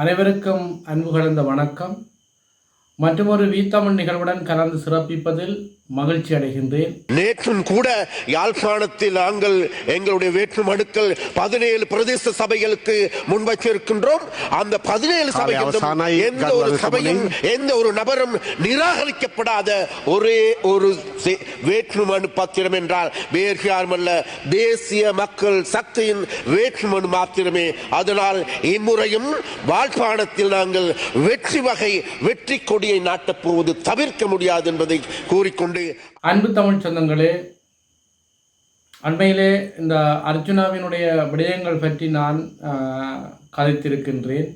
அனைவருக்கும் அன்பு கலந்த வணக்கம். மற்றொரு வீத்தமிழ் நிகழ்வுடன் கலந்து சிறப்பிப்பதில் மகிழ்ச்சி அடைகின்றேன். நேற்றும் கூட யாழ்ப்பாணத்தில் நாங்கள் எங்களுடைய வேற்றுமனுக்கள் பதினேழு பிரதேச சபைகளுக்கு முன்வைச்சிருக்கின்றோம் அந்த பதினேழு சபைகளும் எந்த ஒரு சபையும் எந்த ஒரு நபரும் நிராகரிக்கப்படாத ஒரே ஒரு வேற்றுமனு பத்திரம் என்றால் வேறு யாருமல்ல தேசிய மக்கள் சக்தியின் வேற்றுமனு மாத்திரமே. அதனால் இம்முறையும் யாழ்ப்பாணத்தில் நாங்கள் வெற்றி வகை வெற்றி கொடி கொடியை நாட்டப் போவது தவிர்க்க முடியாது என்பதை கூறிக்கொண்டு அன்பு தமிழ் சொந்தங்களே அண்மையிலே இந்த அர்ஜுனாவினுடைய விடயங்கள் பற்றி நான் கதைத்திருக்கின்றேன்.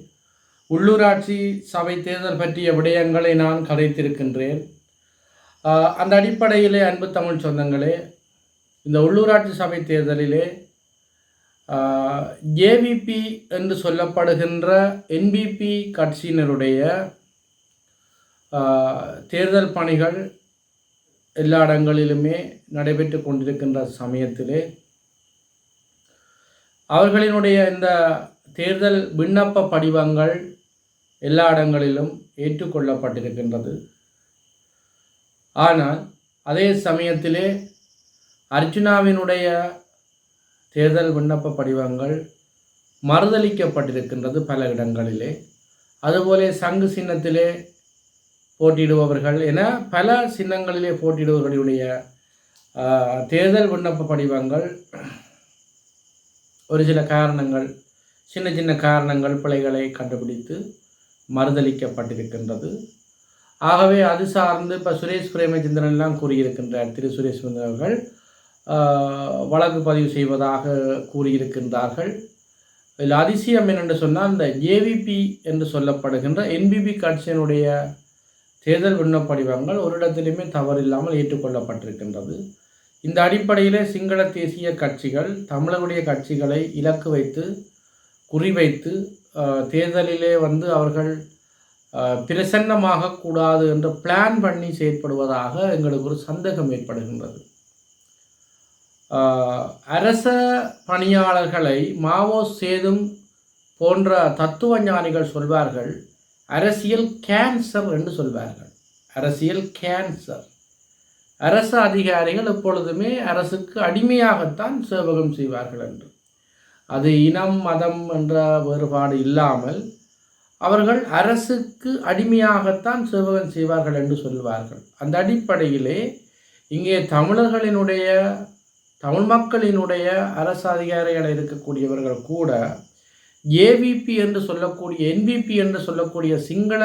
உள்ளூராட்சி சபை தேர்தல் பற்றிய விடயங்களை நான் கதைத்திருக்கின்றேன். அந்த அடிப்படையிலே அன்பு தமிழ் சொந்தங்களே இந்த உள்ளூராட்சி சபை தேர்தலிலே ஜேவிபி என்று சொல்லப்படுகின்ற என்பிபி கட்சியினருடைய தேர்தல் பணிகள் எல்லா இடங்களிலுமே நடைபெற்று கொண்டிருக்கின்ற சமயத்திலே அவர்களினுடைய இந்த தேர்தல் விண்ணப்ப படிவங்கள் எல்லா இடங்களிலும் ஏற்றுக்கொள்ளப்பட்டிருக்கின்றது. ஆனால் அதே சமயத்திலே அர்ஜுனாவினுடைய தேர்தல் விண்ணப்ப படிவங்கள் மறுதளிக்கப்பட்டிருக்கின்றது பல இடங்களிலே. அதுபோல சங்கு சின்னத்திலே போட்டியிடுபவர்கள் என பல சின்னங்களிலே போட்டியிடுபவர்களுடைய தேர்தல் விண்ணப்ப படிவங்கள் ஒரு சில காரணங்கள் சின்ன சின்ன காரணங்கள் பிழைகளை கண்டுபிடித்து மறுதளிக்கப்பட்டிருக்கின்றது. ஆகவே அது சார்ந்து இப்போ சுரேஷ் பிரேமச்சந்திரன் எல்லாம் கூறியிருக்கின்றார் திரு. சுரேஷ் அவர்கள். வழக்கு பதிவு செய்வதாக கூறியிருக்கின்றார்கள். இதில் அதிசயம் என்னென்று சொன்னால் இந்த ஜேவிபி என்று சொல்லப்படுகின்ற என்பிபி கட்சியினுடைய தேர்தல் விண்ணப்ப படிவங்கள் ஒரு இடத்திலுமே தவறில்லாமல் ஏற்றுக்கொள்ளப்பட்டிருக்கின்றது. இந்த அடிப்படையிலே சிங்கள தேசிய கட்சிகள் தமிழருடைய கட்சிகளை இலக்கு வைத்து குறிவைத்து தேர்தலிலே வந்து அவர்கள் பிரசன்னமாக கூடாது என்று பிளான் பண்ணி செயற்படுவதாக எங்களுக்கு ஒரு சந்தேகம் ஏற்படுகின்றது. அரச பணியாளர்களை மாவோ சேதும் போன்ற தத்துவ ஞானிகள் சொல்வார்கள் அரசியல் கேன்சர் என்று சொல்வார்கள். அரசியல் கேன்சர் அரசு அதிகாரிகள் எப்பொழுதுமே அரசுக்கு அடிமையாகத்தான் சேவகம் செய்வார்கள் என்று. அது இனம் மதம் என்ற வேறுபாடு இல்லாமல் அவர்கள் அரசுக்கு அடிமையாகத்தான் சேவகம் செய்வார்கள் என்று சொல்வார்கள். அந்த அடிப்படையிலே இங்கே தமிழர்களினுடைய தமிழ் மக்களினுடைய அரசு அதிகாரிகள் இருக்கக்கூடியவர்கள் கூட ஏவிபி என்று சொல்லக்கூடிய என்பிபி என்று சொல்லக்கூடிய சிங்கள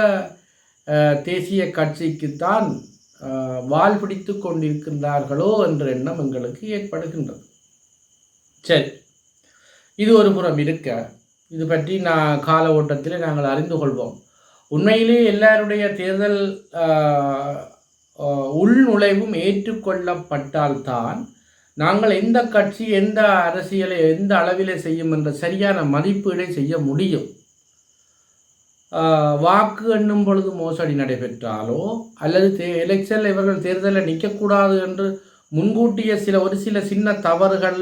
தேசிய கட்சிக்குத்தான் வால் பிடித்து கொண்டிருக்கின்றார்களோ என்ற எண்ணம் எங்களுக்கு ஏற்படுகின்றது. சரி. இது ஒரு புறம் இருக்க. இது பற்றி நான் கால ஓட்டத்தில் நாங்கள் அறிந்து கொள்வோம். உண்மையிலே எல்லாருடைய தேர்தல் உள்நுழைவும் ஏற்றுக்கொள்ளப்பட்டால்தான் நாங்கள் எந்த கட்சி எந்த அரசியலை எந்த அளவிலே செய்யும் என்ற சரியான மதிப்பீடை செய்ய முடியும். வாக்கு எண்ணும் பொழுது மோசடி நடைபெற்றாலோ அல்லது தே எலெக்ஷனில் இவர்கள் தேர்தலில் நிற்கக்கூடாது என்று முன்கூட்டிய சில ஒரு சில சின்ன தவறுகள்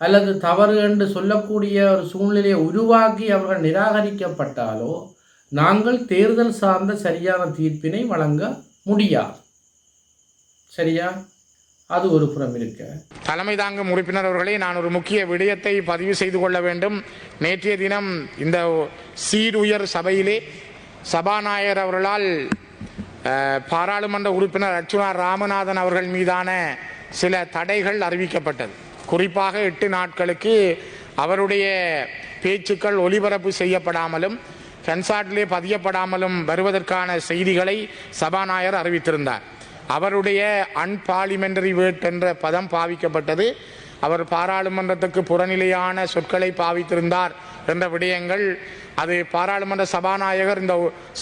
அல்லது தவறு என்று சொல்லக்கூடிய ஒரு சூழ்நிலையை உருவாக்கி அவர்கள் நிராகரிக்கப்பட்டாலோ நாங்கள் தேர்தல் சார்ந்த சரியான தீர்ப்பினை வழங்க முடியாது. சரியா? அது ஒரு புறம் இருக்க. தலைமை தாங்கும் உறுப்பினர் அவர்களே நான் ஒரு முக்கிய விடயத்தை பதிவு செய்து கொள்ள வேண்டும். நேற்றைய தினம் இந்த சீருயர் சபையிலே சபாநாயகர் அவர்களால் பாராளுமன்ற உறுப்பினர் அர்ச்சுனா ராமநாதன் அவர்கள் மீதான சில தடைகள் அறிவிக்கப்பட்டது. குறிப்பாக எட்டு நாட்களுக்கு அவருடைய பேச்சுக்கள் ஒலிபரப்பு செய்யப்படாமலும் கன்சார்ட்டிலே பதியப்படாமலும் வருவதற்கான செய்திகளை சபாநாயகர் அறிவித்திருந்தார். அவருடைய அன்பார்லிமெண்டரி வேர்ட் என்ற பதம் பாவிக்கப்பட்டது. அவர் பாராளுமன்றத்துக்கு புறநிலையான சொற்களை பாவித்திருந்தார் என்ற விடயங்கள். அது பாராளுமன்ற சபாநாயகர் இந்த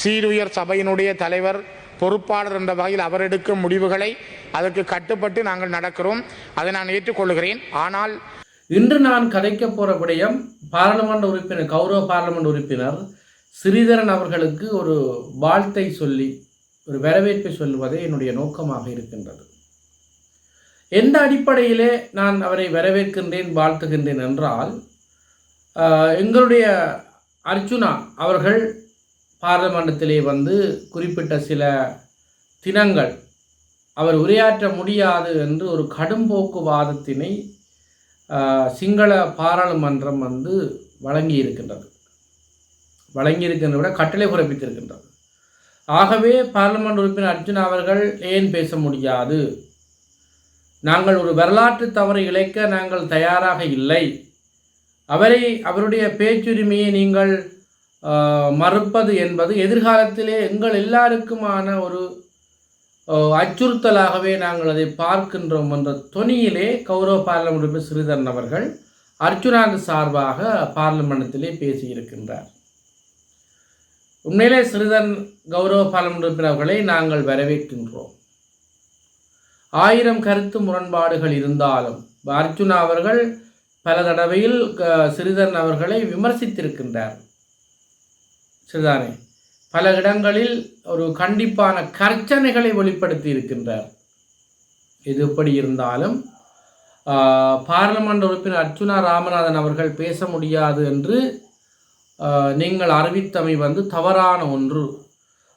சீருயர் சபையினுடைய தலைவர் பொறுப்பாளர் என்ற வகையில் அவர் எடுக்கும் முடிவுகளை அதற்கு கட்டுப்பட்டு நாங்கள் நடக்கிறோம். அதை நான் ஏற்றுக்கொள்கிறேன். ஆனால் இன்று நான் கதைக்க போற விடயம் பாராளுமன்ற உறுப்பினர் கௌரவ பாராளுமன்ற உறுப்பினர் ஸ்ரீதரன் அவர்களுக்கு ஒரு வாழ்த்தை சொல்லி ஒரு வரவேற்பை சொல்வதே என்னுடைய நோக்கமாக இருக்கின்றது. எந்த அடிப்படையிலே நான் அவரை வரவேற்கின்றேன் வாழ்த்துகின்றேன் என்றால் எங்களுடைய அர்ச்சுனா அவர்கள் பாராளுமன்றத்திலே வந்து குறிப்பிட்ட சில தினங்கள் அவர் உரையாற்ற முடியாது என்று ஒரு கடும்போக்கு வாதத்தினை சிங்கள பாராளுமன்றம் வந்து வழங்கி இருக்கின்றது விட கட்டளை பிறப்பித்திருக்கின்றது. ஆகவே பார்லிமெண்ட் உறுப்பினர் அர்ஜுன் அவர்கள் ஏன் பேச முடியாது? நாங்கள் ஒரு வரலாற்று தவறை இழைக்க நாங்கள் தயாராக இல்லை. அவரை அவருடைய பேச்சுரிமையை நீங்கள் மறுப்பது என்பது எதிர்காலத்திலே எங்கள் எல்லாருக்குமான ஒரு அச்சுறுத்தலாகவே நாங்கள் அதை பார்க்கின்றோம் என்ற தொனியிலே கௌரவ பார்லமெண்ட் உறுப்பினர் ஸ்ரீதரன் அவர்கள் அர்ச்சுனாக்கு சார்பாக பார்லிமெண்டத்திலே பேசியிருக்கின்றார். உண்மையிலே சிறிதன் கௌரவ பாலம் உறுப்பினர் அவர்களை நாங்கள் வரவேற்கின்றோம். ஆயிரம் கருத்து முரண்பாடுகள் இருந்தாலும் அர்ச்சுனா அவர்கள் பல தடவையில் க- அவர்களை விமர்சித்திருக்கின்றார். சரிதானே பல இடங்களில் ஒரு கண்டிப்பான கர்ச்சனைகளை வெளிப்படுத்தி இருக்கின்றார் இது எப்படி இருந்தாலும் பார்லமெண்ட் உறுப்பினர் அர்ச்சுனா ராமநாதன் அவர்கள் பேச முடியாது என்று நீங்கள் அறிவித்தமை வந்து தவறான ஒன்று.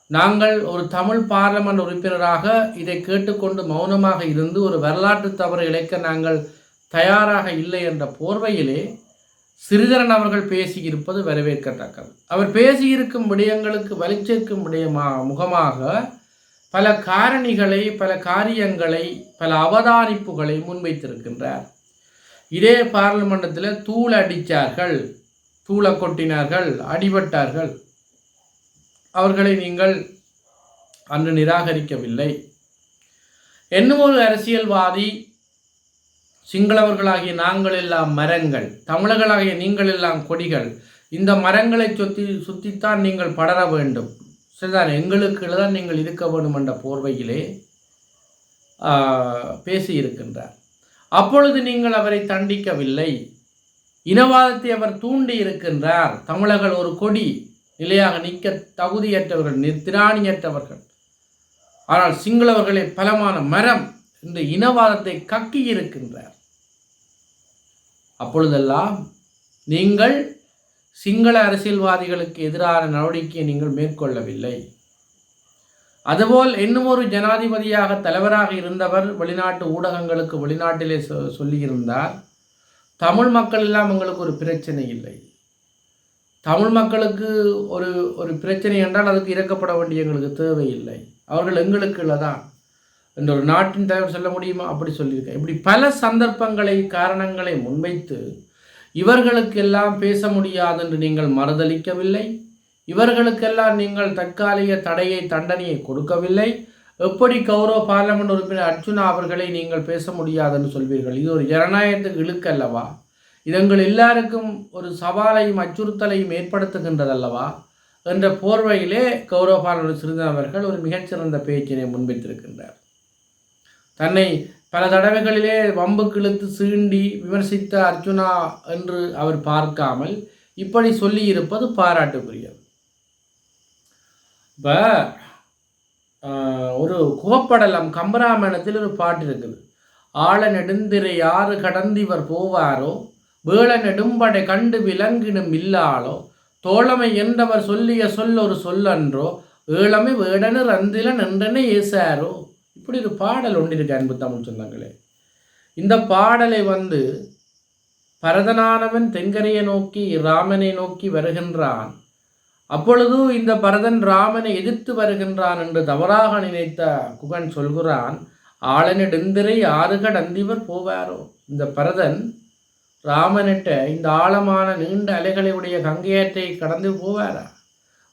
நாங்கள் ஒரு தமிழ் பார்லமெண்ட் உறுப்பினராக இதை கேட்டுக்கொண்டு மௌனமாக இருந்து ஒரு வரலாற்று தவறு இழைக்க நாங்கள் தயாராக இல்லை என்ற போர்வையிலே சிறிதரன் அவர்கள் பேசியிருப்பது வரவேற்கத்தக்கது. அவர் பேசியிருக்கும் விடயங்களுக்கு வலிச்சேர்க்கும் விடயமாக முகமாக பல காரணிகளை பல காரியங்களை பல அவதானிப்புகளை முன்வைத்திருக்கின்றார். இதே பார்லிமெண்டத்தில் தூள் அடித்தார்கள் தூள கொட்டினார்கள் அடிபட்டார்கள். அவர்களை நீங்கள் அன்று நிராகரிக்கவில்லை. என்னும் ஒரு அரசியல்வாதி சிங்களவர்களாகிய நாங்கள் எல்லாம் மரங்கள் தமிழர்களாகிய நீங்கள் எல்லாம் கொடிகள் இந்த மரங்களை சுத்தி சுற்றித்தான் நீங்கள் படர வேண்டும். சரிதான்? எங்களுக்கு தான் நீங்கள் இருக்க வேண்டும் என்ற போர்வையிலே பேசியிருக்கின்றார். அப்பொழுது நீங்கள் அவரை தண்டிக்கவில்லை. இனவாதத்தை அவர் தூண்டி இருக்கின்றார். தமிழர்கள் ஒரு கொடி நிலையாக நிற்க தகுதியற்றவர்கள் திராணியற்றவர்கள் ஆனால் சிங்களவர்களே பலமான மரம் இந்த இனவாதத்தை கக்கி இருக்கின்றார். அப்பொழுதெல்லாம் நீங்கள் சிங்கள அரசியல்வாதிகளுக்கு எதிரான நடவடிக்கையை நீங்கள் மேற்கொள்ளவில்லை. அதுபோல் இன்னும் ஒரு ஜனாதிபதியாக தலைவராக இருந்தவர் வெளிநாட்டு ஊடகங்களுக்கு வெளிநாட்டிலே சொ- சொல்லியிருந்தார். தமிழ் மக்கள் எல்லாம் எங்களுக்கு ஒரு பிரச்சனை இல்லை. தமிழ் மக்களுக்கு ஒரு ஒரு பிரச்சனை என்றால் அதுக்கு இறக்கப்பட வேண்டிய எங்களுக்கு தேவையில்லை. அவர்கள் எங்களுக்கு தான் இந்த ஒரு நாட்டின் தலைவர் சொல்ல முடியுமா? அப்படி சொல்லியிருக்கேன். இப்படி பல சந்தர்ப்பங்களை காரணங்களை முன்வைத்து இவர்களுக்கெல்லாம் பேச முடியாது என்று நீங்கள் மறுதளிக்கவில்லை இவர்களுக்கெல்லாம் நீங்கள் தற்காலிக தடையை தண்டனையை கொடுக்கவில்லை. எப்படி கௌரவ பார்லமெண்ட் உறுப்பினர் அர்ச்சுனா அவர்களை நீங்கள் பேச முடியாதுன்னு சொல்வீர்கள்? இது ஒரு ஜனநாயகத்துக்கு இழுக்கு அல்லவா இதங்கள் எல்லாருக்கும் ஒரு சவாலையும் அச்சுறுத்தலையும் ஏற்படுத்துகின்றதல்லவா? என்ற போர்வையிலே கௌரவ பார்லமெண்ட் சிறிதன் அவர்கள் ஒரு மிகச்சிறந்த பேச்சினை முன்வைத்திருக்கின்றார். தன்னை பல தடவைகளிலே வம்புக்கு இழுத்து சீண்டி விமர்சித்த அர்ஜுனா என்று அவர் பார்க்காமல் இப்படி சொல்லியிருப்பது பாராட்டுக்குரியது. இப்போ ஒரு குவப்படலம் கம்பராமாயணத்தில் ஒரு பாட்டு இருக்குது. ஆழ நெடுந்திரை யாறு கடந்திவர் போவாரோ? வேள நெடும்படை கண்டு விலங்கினும் இல்லாளோ? தோழமை என்றவர் சொல்லிய சொல் ஒரு சொல்லன்றோ? ஏழமை வேடனு ரந்தில நன்றனை ஏசாரோ? இப்படி ஒரு பாடல் ஒன்று இருக்கு அன்பு தமிழ் சொந்தங்களே. இந்த பாடலை வந்து பரதனானவன் தென்கரையை நோக்கி ராமனை நோக்கி வருகின்றான். அப்பொழுது இந்த பரதன் ராமனை எதிர்த்து வருகின்றான் என்று தவறாக நினைத்த குகன் சொல்கிறான் ஆளனிடந்திரை ஆறுகட் அந்திவர் போவாரோ? இந்த பரதன் ராமனிட்ட இந்த ஆழமான நீண்ட அலைகளையுடைய உடைய கடந்து போவாரா?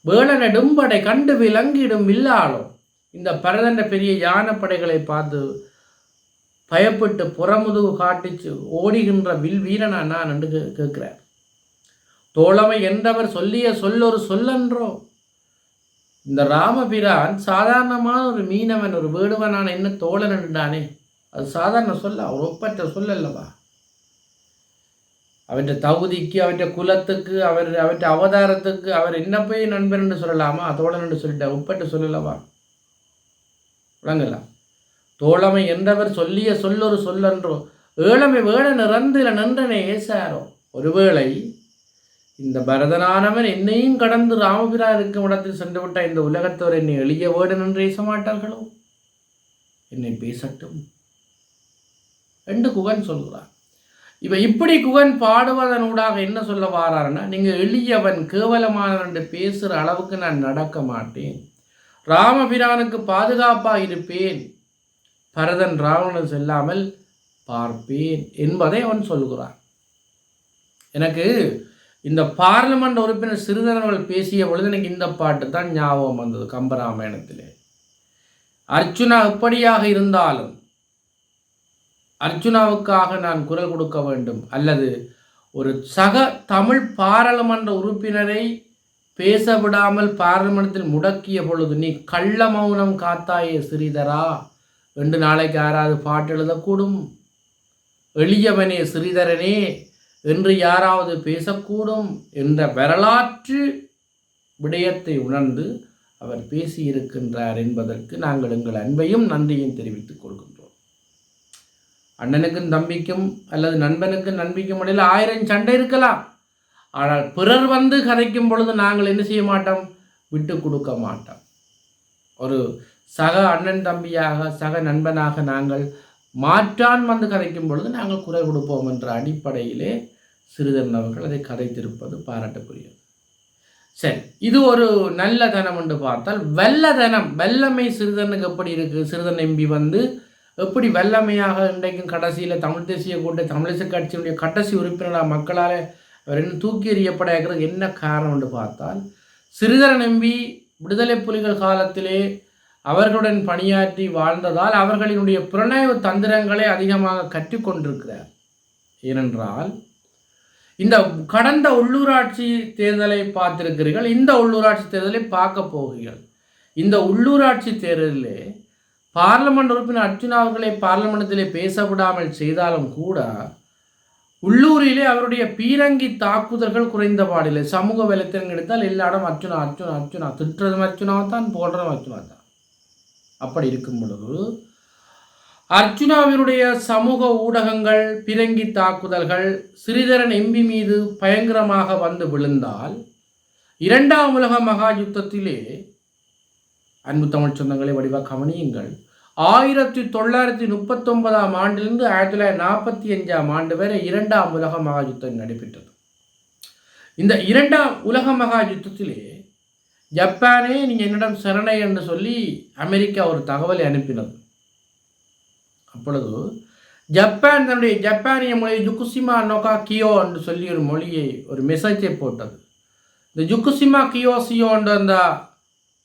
வேளனிடும் நெடும்படை கண்டு விலங்கிடும் இல்லாலும் இந்த பரதண்ட பெரிய யானப்படைகளை பார்த்து பயப்பட்டு புறமுதுகு காட்டிச்சு ஓடுகின்ற வில் வீரனா நான்? என்று கே- தோழமை என்றவர் சொல்லிய சொல்லொரு சொல்லன்றோ. இந்த ராமபிரான் சாதாரணமான ஒரு மீனவன் ஒரு வேடுவனான என்ன தோழன் என்றானே. அது சாதாரண சொல்ல அவர் ஒப்பற்ற சொல்லல்லவா? அவற்றை தகுதிக்கு அவற்றை குலத்துக்கு அவர் அவற்றை அவதாரத்துக்கு அவர் என்ன போய் நண்பன் என்று சொல்லலாமா? தோழன் என்று சொல்லிட்டார் ஒப்பற்ற சொல்லலவா? விளங்கலாம் தோழமை என்றவர் சொல்லிய சொல்லொரு சொல்லன்றோ. ஏழமை வேட நிறந்தில நன்றனை ஏசாரோ. ஒருவேளை இந்த பரதனானவன் என்னையும் கடந்து ராமபிரா இருக்கும் இடத்தில் சென்று விட்ட இந்த உலகத்தவர் என்னை எளிய வேடன் என்று பேச மாட்டார்களோ? என்னை பேசட்டும். என்று குகன் சொல்கிறார் இவ இப்படி குகன் பாடுவதனூடாக என்ன சொல்ல வாராருன்னா நீங்கள் எளியவன் கேவலமானவன் என்று பேசுகிற அளவுக்கு நான் நடக்க மாட்டேன். ராமபிரானுக்கு பாதுகாப்பாக இருப்பேன். பரதன் ராவணன் செல்லாமல் பார்ப்பேன் என்பதை அவன் சொல்கிறான். எனக்கு இந்த பார்லிமெண்ட் உறுப்பினர் சிறிதரர்கள் பேசிய பொழுது எனக்கு இந்த பாட்டு தான் ஞாபகம் வந்தது கம்பராமாயணத்திலே. அர்ச்சுனா எப்படியாக இருந்தாலும் அர்ச்சுனாவுக்காக நான் குரல் கொடுக்க வேண்டும். அல்லது ஒரு சக தமிழ் பாராளுமன்ற உறுப்பினரை பேச விடாமல் பாராளுமன்றத்தில் முடக்கிய பொழுது நீ கள்ள மௌனம் காத்தாயே சிறிதரா? என்று நாளைக்கு யாராவது பாட்டு எழுதக்கூடும். எளியவனே சிறிதரனே. என்று யாராவது பேசக்கூடும் என்ற வரலாற்று விடயத்தை உணர்ந்து அவர் பேசியிருக்கின்றார் என்பதற்கு நாங்கள் எங்கள் அன்பையும் நன்றியும் தெரிவித்துக் கொள்கின்றோம். அண்ணனுக்கும் தம்பிக்கும் அல்லது நண்பனுக்கும் நண்பிக்கும் இடையில் ஆயிரம் சண்டை இருக்கலாம். ஆனால் பிறர் வந்து கதைக்கும் பொழுது நாங்கள் என்ன செய்ய மாட்டோம்? விட்டு கொடுக்க மாட்டோம். ஒரு சக அண்ணன் தம்பியாக சக நண்பனாக நாங்கள் மாற்றான் வந்து கதைக்கும் பொழுது நாங்கள் குரல் கொடுப்போம் என்ற அடிப்படையிலே சிறிதரன் அவர்கள் அதை கதைத்திருப்பது பாராட்டுக்குரியது. சரி இது ஒரு நல்ல தனம் என்று பார்த்தால் வெள்ளதனம் வெள்ளமை சிறுதனுக்கு எப்படி இருக்குது சிறுதன் எம்பி வந்து எப்படி வெள்ளமையாக இன்றைக்கும் கடைசியில் தமிழ் தேசிய கூட்ட தமிழிசை கட்சியினுடைய கடைசி உறுப்பினராக மக்களால் அவர் என்ன தூக்கி எறியப்பட இருக்கிறது? என்ன காரணம் என்று பார்த்தால் சிறுதரன் எம்பி விடுதலை புலிகள் காலத்திலே அவர்களுடன் பணியாற்றி வாழ்ந்ததால் அவர்களினுடைய புலனாய்வு தந்திரங்களை அதிகமாக கற்றுக்கொண்டிருக்கிறார். ஏனென்றால் இந்த கடந்த உள்ளூராட்சி தேர்தலை பார்த்திருக்கிறீர்கள் இந்த உள்ளூராட்சி தேர்தலை பார்க்க போகிறீர்கள். இந்த உள்ளூராட்சி தேர்தலிலே பார்லமெண்ட் உறுப்பினர் அர்ஜுனா அவர்களை பார்லமெண்டத்திலே பேசப்படாமல் செய்தாலும் கூட உள்ளூரிலே அவருடைய பீரங்கி தாக்குதல்கள் குறைந்த பாடில்லை சமூக வலைத்தளம் எடுத்தால் எல்லாரும் இடம் அர்ஜுனா அர்ஜுனா அர்ஜுனா திட்டுறதும் அர்ஜுனாவை தான் போடுறதும் அர்ஜுனா தான் அப்படி இருக்கும் பொழுது அர்ஜுனாவினுடைய சமூக ஊடகங்கள் பிறங்கி தாக்குதல்கள் ஸ்ரீதரன் எம்பி மீது பயங்கரமாக வந்து விழுந்தால் இரண்டாம் உலக மகா யுத்தத்திலே அன்பு தமிழ் சொந்தங்களை வடிவாக கவனியுங்கள். ஆயிரத்தி தொள்ளாயிரத்தி முப்பத்தொன்பதாம் ஆண்டிலிருந்து ஆயிரத்தி தொள்ளாயிரத்தி நாற்பத்தி அஞ்சாம் ஆண்டு வரை இரண்டாம் உலக மகா யுத்தம் நடைபெற்றது. இந்த இரண்டாம் உலக மகா யுத்தத்திலே ஜப்பானே நீங்கள் என்னிடம் சரணை என்று சொல்லி அமெரிக்கா ஒரு தகவலை அனுப்பினது. அப்பொழுது ஜப்பான் தன்னுடைய ஜப்பானிய மொழி ஜுக்குசிமா நோகா கியோ என்று சொல்லி ஒரு மொழியை ஒரு மெசேஜை போட்டது. இந்த ஜுக்குசிமா கியோ சியோ என்ற அந்த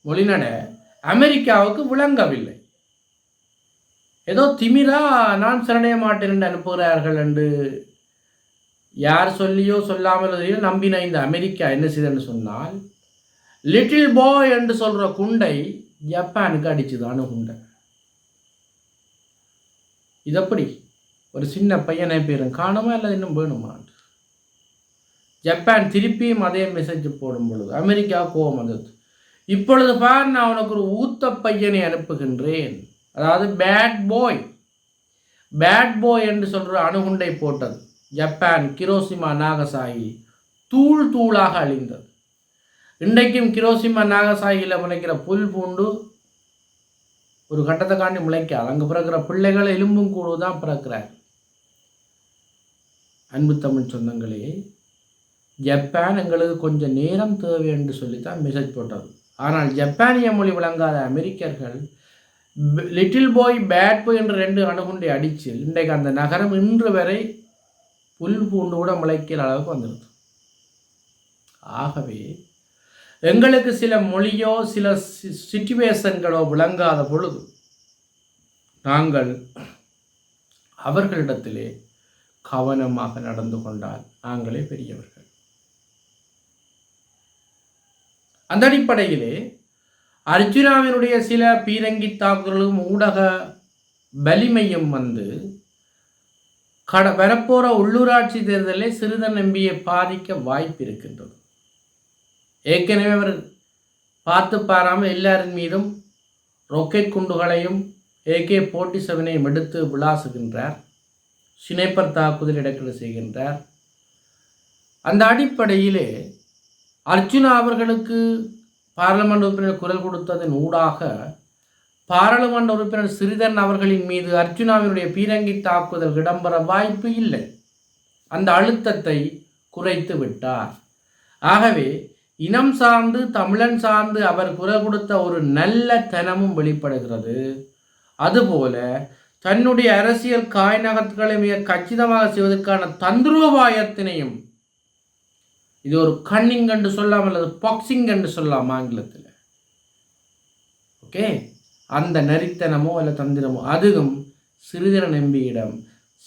மொழிநட அமெரிக்காவுக்கு விளங்கவில்லை. ஏதோ திமிரா நான் சரணடைய மாட்டேன் என்று அனுப்புகிறார்கள் என்று யார் சொல்லியோ சொல்லாமல் நம்பின இந்த அமெரிக்கா என்ன செய்தன்னு சொன்னால் லிட்டில் பாய் என்று சொல்கிற குண்டை ஜப்பானுக்கு அடிச்சுதான குண்டை. இது எப்படி ஒரு சின்ன பையனை பேரும் காணுமா இல்லை இன்னும் வேணுமா ஜப்பான் திருப்பியும் அதே மெசேஜ் போடும் பொழுது அமெரிக்கா கோபம் வந்தது. இப்பொழுது பார் நான் உனக்கு ஒரு ஊத்த பையனை அனுப்புகின்றேன். அதாவது பேட் பாய் பேட் பாய் என்று சொல்கிற அணுகுண்டை போட்டது. ஜப்பான் கிரோசிமா நாகசாகி தூள் தூளாக அழிந்தது. இன்றைக்கும் கிரோசிமா நாகசாகியில் முளைக்கிற புல் பூண்டு ஒரு கட்டத்தை காண்டி முளைக்காது. அங்கே பிறக்கிற பிள்ளைகள் எலும்பும் கூடு தான் பிறக்கிறார். அன்பு தமிழ் சொந்தங்களே ஜப்பான் எங்களுக்கு கொஞ்சம் நேரம் தேவை என்று சொல்லித்தான் மெசேஜ் போட்டது. ஆனால் ஜப்பானிய மொழி விளங்காத அமெரிக்கர்கள் லிட்டில் பாய் பேட் பாய் என்ற ரெண்டு அணுகுண்டை அடித்து இன்றைக்கு அந்த நகரம் இன்று வரை புல் பூண்டு கூட முளைக்கிற அளவுக்கு வந்துடுது ஆகவே எங்களுக்கு சில மொழியோ சில சிச்சுவேஷன்களோ விளங்காத பொழுது நாங்கள் அவர்களிடத்திலே கவனமாக நடந்து கொண்டால் நாங்களே பெரியவர்கள். அந்த அடிப்படையிலே அர்ஜுனாவினுடைய சில பீரங்கி தாக்குதலும் ஊடக வலிமையும் வந்து கட வரப்போகிற உள்ளூராட்சி தேர்தலில் சிறிதன் நம்பியை பாதிக்க வாய்ப்பு இருக்கின்றது. ஏற்கனவே அவர் பார்த்து பாராமல் எல்லாரின் மீதும் ராக்கெட் குண்டுகளையும் ஏகே போட்டி செவனையும் எடுத்து விளாசுகின்றார். சினைப்பர் தாக்குதல் இடக்கெடு செய்கின்றார். அந்த அடிப்படையிலே அர்ஜுனா அவர்களுக்கு பாராளுமன்ற உறுப்பினர் குரல் கொடுத்ததன் ஊடாக பாராளுமன்ற உறுப்பினர் சிறிதன் அவர்களின் மீது அர்ஜுனாவினுடைய பீரங்கி தாக்குதல் இடம்பெற வாய்ப்பு இல்லை. அந்த அழுத்தத்தை குறைத்து விட்டார். ஆகவே இனம் சார்ந்து தமிழன் சார்ந்து அவர் குரல் கொடுத்த ஒரு நல்ல தனமும் வெளிப்படுகிறது. அதுபோல தன்னுடைய அரசியல் காய் நகர்த்துக்களை மிக கச்சிதமாக செய்வதற்கான தந்திரோபாயத்தினையும் இது ஒரு கன்னிங் என்று சொல்லாமல் அல்லது பாக்ஸிங் என்று சொல்லலாம் ஆங்கிலத்தில். ஓகே? அந்த நரித்தனமோ அல்ல தந்திரமோ அதுவும் சிறுதர நம்பியிடம்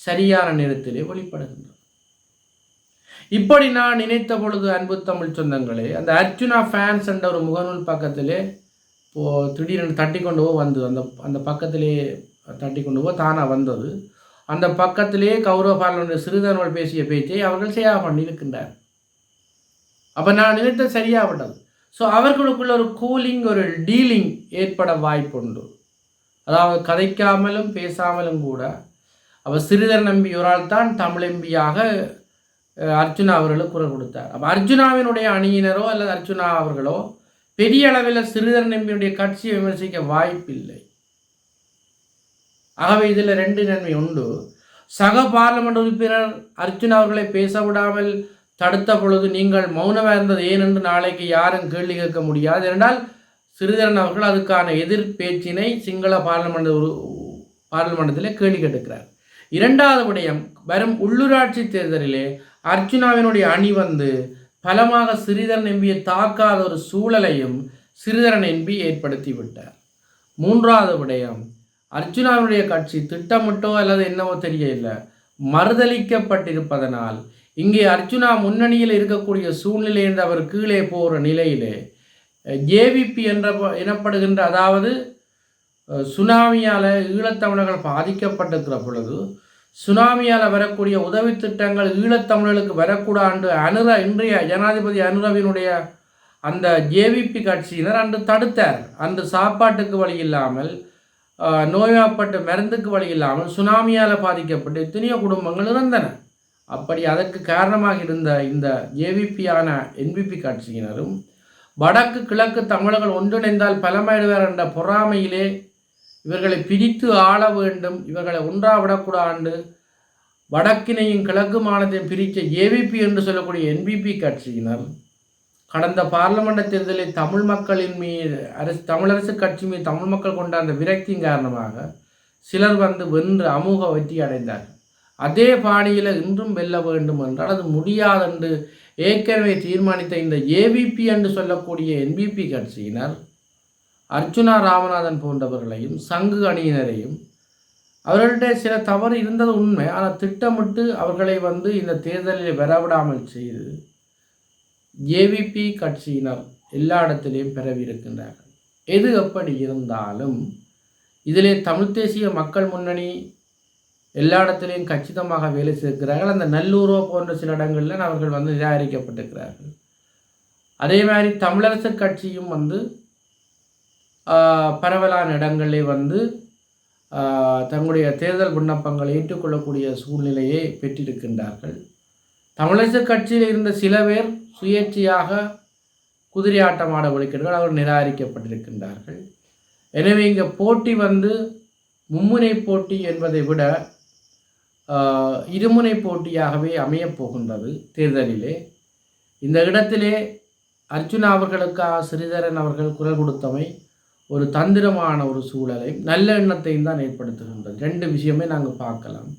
சரியான நேரத்திலே வெளிப்படுகின்றது. இப்படி நான் நினைத்த பொழுது அன்பு தமிழ் சொந்தங்களே அந்த அர்ஜுனா ஃபேன்ஸ் என்ற ஒரு முகநூல் பக்கத்திலே இப்போ திடீரென்று தட்டி கொண்டு போ வந்தது அந்த அந்த பக்கத்திலே தட்டி கொண்டு போ தானாக வந்தது. அந்த பக்கத்திலே கௌரவ பாலனுடைய சிறிதர்கள் பேசிய பேச்சை அவர்கள் செய்யா பண்ணியிருக்கின்றார் அப்போ நான் நினைத்த சரியாகப்பட்டது. ஸோ அவர்களுக்குள்ள ஒரு கூலிங் ஒரு டீலிங் ஏற்பட வாய்ப்புண்டு. அதாவது கதைக்காமலும் பேசாமலும் கூட அவர் சிறுதர் நம்பி ஒரு ஆள் தான் தமிழ் எம்பியாக அர்ஜுனா அவர்களுக்கு குரல் கொடுத்தார். அப்போ அர்ஜுனாவினுடைய அணியினரோ அல்லது அர்ஜுனா அவர்களோ பெரிய அளவில் சிறிதர் நம்பியுடைய கட்சியை விமர்சிக்க வாய்ப்பில்லை. ஆகவே இதில் ரெண்டு நன்மை உண்டு. சக பார்லமெண்ட் உறுப்பினர் அர்ஜுனா அவர்களை பேச விடாமல் தடுத்த பொழுது நீங்கள் மௌனமாக இருந்தது ஏனென்று நாளைக்கு யாரும் கேள்வி கேட்க முடியாது. என்றால் சிறிதரன் அவர்கள் அதுக்கான எதிர் பேச்சினை சிங்கள பார்லமெண்ட் உரு பார்லமெண்டத்தில் கேள்வி கேட்டுக்கிறார் இரண்டாவது விடயம் வரும் உள்ளூராட்சி தேர்தலிலே அர்ஜுனாவினுடைய அணி வந்து பலமாக சிறிதரன் எம்பியை தாக்காத ஒரு சூழலையும் சிறிதரன் எம்பி ஏற்படுத்தி விட்டார் மூன்றாவது விடயம் அர்ஜுனாவினுடைய கட்சி திட்டமிட்டோ அல்லது என்னவோ தெரியல மறுதளிக்கப்பட்டிருப்பதனால் இங்கே அர்ஜுனா முன்னணியில் இருக்கக்கூடிய சூழ்நிலை என்று அவர் கீழே போகிற நிலையிலே ஜேவிபி என்ற எனப்படுகின்ற அதாவது சுனாமியால் ஈழத்தமிழர்கள் பாதிக்கப்பட்டிருக்கிற பொழுது சுனாமியால் வரக்கூடிய உதவி திட்டங்கள் ஈழத்தமிழர்களுக்கு வரக்கூடாது அனுர இன்றைய ஜனாதிபதி அனுரவினுடைய அந்த ஜேவிபி கட்சியினர் அன்று தடுத்தார். அன்று சாப்பாட்டுக்கு வழி இல்லாமல் அஹ், மருந்துக்கு வழி இல்லாமல் சுனாமியால் பாதிக்கப்பட்டு எத்தனையோ குடும்பங்கள் இறந்தன. அப்படி அதற்கு காரணமாக இருந்த இந்த ஜேவிபியான என்பிபி கட்சியினரும் வடக்கு கிழக்கு தமிழர்கள் ஒன்றிணைந்தால் பலமாயிடுவார் என்ற பொறாமையிலே இவர்களை பிரித்து ஆள வேண்டும். இவர்களை ஒன்றா விடக்கூடாது வடக்கினையும் கிழக்கு மாநிலத்தையும் பிரித்த ஏவிபி என்று சொல்லக்கூடிய என்பிபி கட்சியினர். கடந்த பார்லமெண்ட் தேர்தலில் தமிழ் மக்களின் மீது அரசு தமிழரசு கட்சி மீது தமிழ் மக்கள் கொண்ட அந்த விரக்தியின் காரணமாக சிலர் வந்து வென்று அமோக வெற்றி அடைந்தார்கள். அதே பாணியில் இன்றும் வெல்ல வேண்டும் என்றால் அது முடியாதென்று ஏற்கனவே தீர்மானித்த இந்த ஏவிபி என்று சொல்லக்கூடிய என்பிபி கட்சியினர் அர்ச்சுனா ராமநாதன் போன்றவர்களையும் சங்கு அணியினரையும் அவர்கள்ட்ட சில தவறு இருந்தது உண்மை. ஆனால் திட்டமிட்டு அவர்களை வந்து இந்த தேர்தலில் வரவிடாமல் செய்து ஏவிபி கட்சியினர் எல்லா இடத்திலையும் பெறவிருக்கின்றார்கள். எது எப்படி இருந்தாலும் இதிலே தமிழ் தேசிய மக்கள் முன்னணி எல்லா இடத்திலையும் கச்சிதமாக வேலை செய்கிறார்கள் அந்த நல்லூரோ போன்ற சில இடங்களில் அவர்கள் வந்து நிராகரிக்கப்பட்டிருக்கிறார்கள். அதே மாதிரி தமிழரசு கட்சியும் வந்து பரவலான இடங்களில் வந்து தங்களுடைய தேர்தல் விண்ணப்பங்களை ஏற்றுக்கொள்ளக்கூடிய சூழ்நிலையை பெற்றிருக்கின்றார்கள். தமிழரசு கட்சியில் இருந்த சில பேர் சுயேட்சையாக குதிரையாட்டம் ஆட ஒழிக்கிறார்கள் அவர் நிராகரிக்கப்பட்டிருக்கின்றார்கள். எனவே இங்கே போட்டி வந்து மும்முனை போட்டி என்பதை விட இருமுனை போட்டியாகவே அமையப் போகின்றது தேர்தலிலே. இந்த இடத்திலே அர்ஜுனா அவர்களுக்காக ஸ்ரீதரன் அவர்கள் குரல் கொடுத்தமை ஒரு தந்திரமான ஒரு சூழலை நல்ல எண்ணத்தையும் தான் ஏற்படுத்துகின்றது. ரெண்டு விஷயமே நாங்கள் பார்க்கலாம்.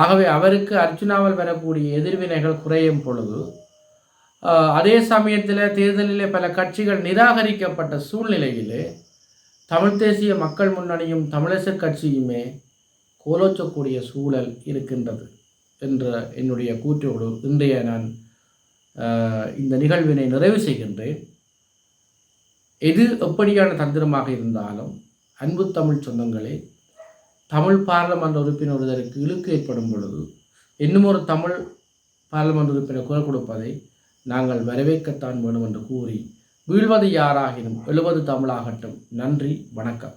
ஆகவே அவருக்கு அர்ஜுனாவால் வரக்கூடிய எதிர்வினைகள் குறையும் பொழுது அதே சமயத்தில் தேர்தலிலே பல கட்சிகள் நிராகரிக்கப்பட்ட சூழ்நிலையிலே தமிழ் தேசிய மக்கள் முன்னணியும் தமிழரசு கட்சியுமே கோலோச்சக்கூடிய சூழல் இருக்கின்றது என்ற என்னுடைய கூற்றோடு இன்றைய நான் இந்த நிகழ்வினை நிறைவு செய்கின்றேன். எது எப்படியான தந்திரமாக இருந்தாலும் அன்பு தமிழ் சொந்தங்களே தமிழ் பாராளுமன்ற உறுப்பினர் ஒருவருக்கு இழுக்கு ஏற்படும் பொழுது இன்னும் ஒரு தமிழ் பாராளுமன்ற உறுப்பினர் குரல் கொடுப்பதை நாங்கள் வரவேற்கத்தான் வேண்டும் என்று கூறி வீழ்வது யாராகினும் எழுவது தமிழாகட்டும். நன்றி வணக்கம்.